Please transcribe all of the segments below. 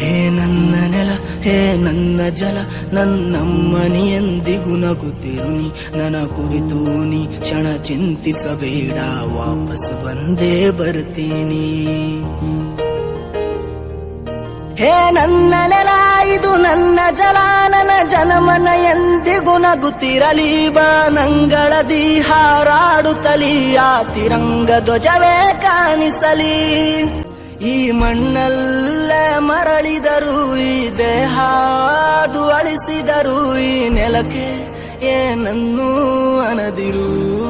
ಹೇ ನನ್ನ ನೆಲ, ಹೇ ನನ್ನ ಜಲ ನನ್ನಮ್ಮನಿ ಎಂದಿಗೂ ನಗುತ್ತಿರು ನೀ, ನನ್ನ ಕುರಿತು ನೀ ಕ್ಷಣ ಚಿಂತಿಸಬೇಡ, ವಾಪಸ್ ಬಂದೇ ಬರ್ತೀನಿ. ಹೇ ನನ್ನ ನೆಲ, ಇದು ನನ್ನ ಜಲ, ನನ್ನ ಜನಮನ ಎಂದಿಗೂ ನಗುತ್ತಿರಲಿ, ಬಾನಂಗಳದಿ ಹಾರಾಡುತ್ತಲಿ, ಆ ತಿರಂಗ ಧ್ವಜವೇ ಕಾಣಿಸಲಿ. ಈ ಮಣ್ಣಲ್ಲ ಮರಳಿದರು ಈ ದೇಹ ಅಳಿಸಿದರು ಈ ನೆಲಕ್ಕೆ ಏನನ್ನೂ ಅನದಿರು.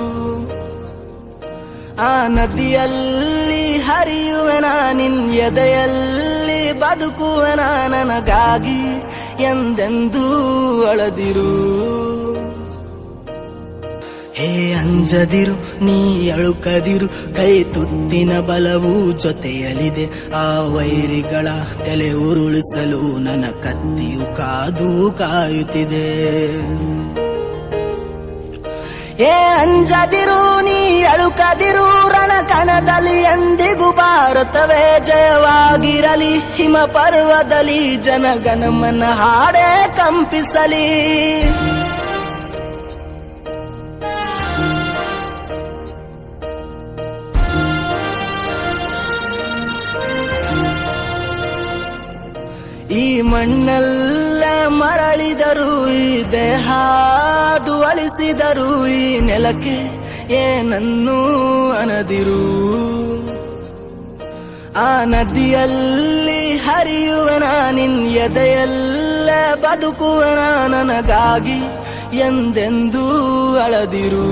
ಆ ನದಿಯಲ್ಲಿ ಹರಿಯುವೆನ, ನಿನ್ ಎದೆಯಲ್ಲಿ ಬದುಕುವೆನ, ನನಗಾಗಿ ಎಂದೆಂದೂ ಅಳದಿರು. ಹೇ ಅಂಜದಿರು, ನೀ ಅಳುಕದಿರು, ಕೈ ತುತ್ತಿನ ಬಲವು ಜೊತೆಯಲಿದೆ. ಆ ವೈರಿಗಳ ತಲೆ ಉರುಳಿಸಲು ನನ್ನ ಕತ್ತಿಯು ಕಾದು ಕಾಯುತ್ತಿದೆ. ಏ ಅಂಜದಿರು, ನೀ ಅಳುಕದಿರು ರಣ ಕಣದಲ್ಲಿ ಎಂದಿಗೂ ಭಾರತವೇ ಜಯವಾಗಿರಲಿ. ಹಿಮ ಪರ್ವದಲ್ಲಿ ಜನಗಣಮನ ಹಾಡೇ ಕಂಪಿಸಲಿ. ಈ ಮಣ್ಣಲ್ಲ ಮರಳಿದರು, ಈ ದೇಹ ಅಳಿಸಿದರು, ಈ ನೆಲಕ್ಕೆ ಏನನ್ನೂ ಅನದಿರು. ಆ ನದಿಯಲ್ಲಿ ಹರಿಯುವನ, ನಿನ್ ಎದೆಯಲ್ಲ ಬದುಕುವ ನನಗಾಗಿ ಎಂದೆಂದೂ ಅಳದಿರು.